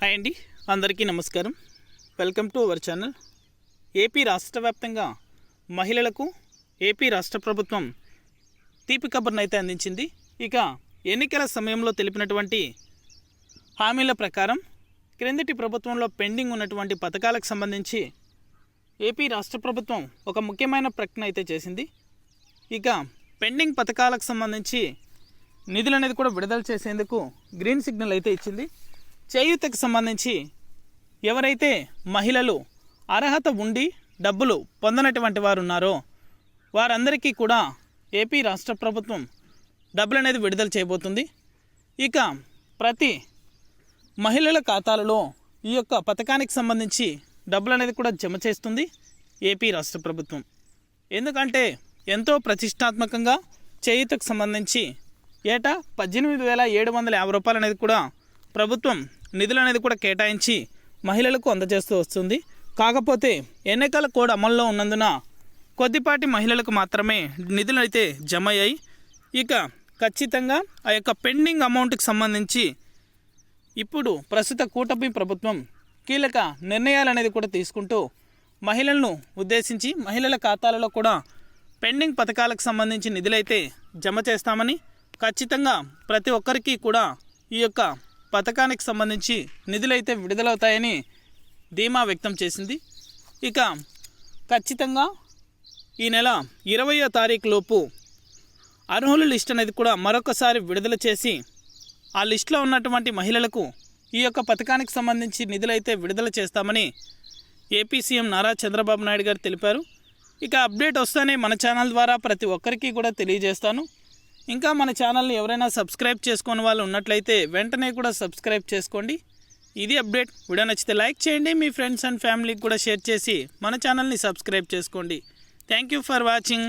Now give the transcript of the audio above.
Hi అండి. అందరికీ నమస్కారం. Welcome to our channel. AP రాష్ట్ర వ్యాప్తంగా మహిళలకు ఏపీ రాష్ట్ర ప్రభుత్వం తీపి కబుర్ను అయితే అందించింది. ఇక ఎన్నికల సమయంలో తెలిపినటువంటి హామీల ప్రకారం క్రిందటి ప్రభుత్వంలో పెండింగ్ ఉన్నటువంటి పథకాలకు సంబంధించి ఏపీ రాష్ట్ర ప్రభుత్వం ఒక ముఖ్యమైన ప్రకటన అయితే చేసింది. ఇక పెండింగ్ పథకాలకు సంబంధించి నిధులు అనేది కూడా విడుదల చేసేందుకు గ్రీన్ సిగ్నల్ అయితే ఇచ్చింది. చేయూతకు సంబంధించి ఎవరైతే మహిళలు అర్హత ఉండి డబ్బులు పొందనటువంటి వారు ఉన్నారో వారందరికీ కూడా ఏపీ రాష్ట్ర ప్రభుత్వం డబ్బులు అనేది విడుదల చేయబోతుంది. ఇక ప్రతి మహిళల ఖాతాలలో ఈ యొక్క పథకానికి సంబంధించి డబ్బులు అనేది కూడా జమ చేస్తుంది ఏపీ రాష్ట్ర ప్రభుత్వం. ఎందుకంటే ఎంతో ప్రతిష్టాత్మకంగా చేయూతకు సంబంధించి ఏటా పద్దెనిమిది వేల ఏడు వందల యాభై రూపాయలు అనేది కూడా ప్రభుత్వం నిధులు అనేది కూడా కేటాయించి మహిళలకు అందజేస్తూ వస్తుంది. కాకపోతే ఎన్నికల కోడ్ అమల్లో ఉన్నందున కొద్దిపాటి మహిళలకు మాత్రమే నిధులు అయితే జమ అయ్యాయి ఇక ఖచ్చితంగా ఆ యొక్క పెండింగ్ అమౌంట్కి సంబంధించి ఇప్పుడు ప్రస్తుత కూటమి ప్రభుత్వం కీలక నిర్ణయాలు అనేది కూడా తీసుకుంటూ మహిళలను ఉద్దేశించి మహిళల ఖాతాలలో కూడా పెండింగ్ పథకాలకు సంబంధించి నిధులైతే జమ చేస్తామని ఖచ్చితంగా ప్రతి ఒక్కరికి కూడా ఈ యొక్క పథకానికి సంబంధించి నిధులైతే విడుదలవుతాయని ధీమా వ్యక్తం చేసింది. ఇక ఖచ్చితంగా ఈ నెల ఇరవయో తారీఖు లోపు అర్హుల లిస్ట్ అనేది కూడా మరొకసారి విడుదల చేసి ఆ లిస్టులో ఉన్నటువంటి మహిళలకు ఈ యొక్క పథకానికి సంబంధించి నిధులైతే విడుదల చేస్తామని ఏపీ సీఎం నారా చంద్రబాబు నాయుడు గారు తెలిపారు. ఇక అప్డేట్ వస్తేనే మన ఛానల్ ద్వారా ప్రతి ఒక్కరికి కూడా తెలియజేస్తాను. ఇంకా మన ఛానల్ని ఎవరైనా సబ్స్క్రైబ్ చేసుకుని వాళ్ళు ఉన్నట్లయితే వెంటనే కూడా సబ్స్క్రైబ్ చేసుకోండి. ఇది అప్డేట్. వీడియో నచ్చితే లైక్ చేయండి. మీ ఫ్రెండ్స్ అండ్ ఫ్యామిలీకి కూడా షేర్ చేసి మన ఛానల్ని సబ్స్క్రైబ్ చేసుకోండి. Thank you for watching.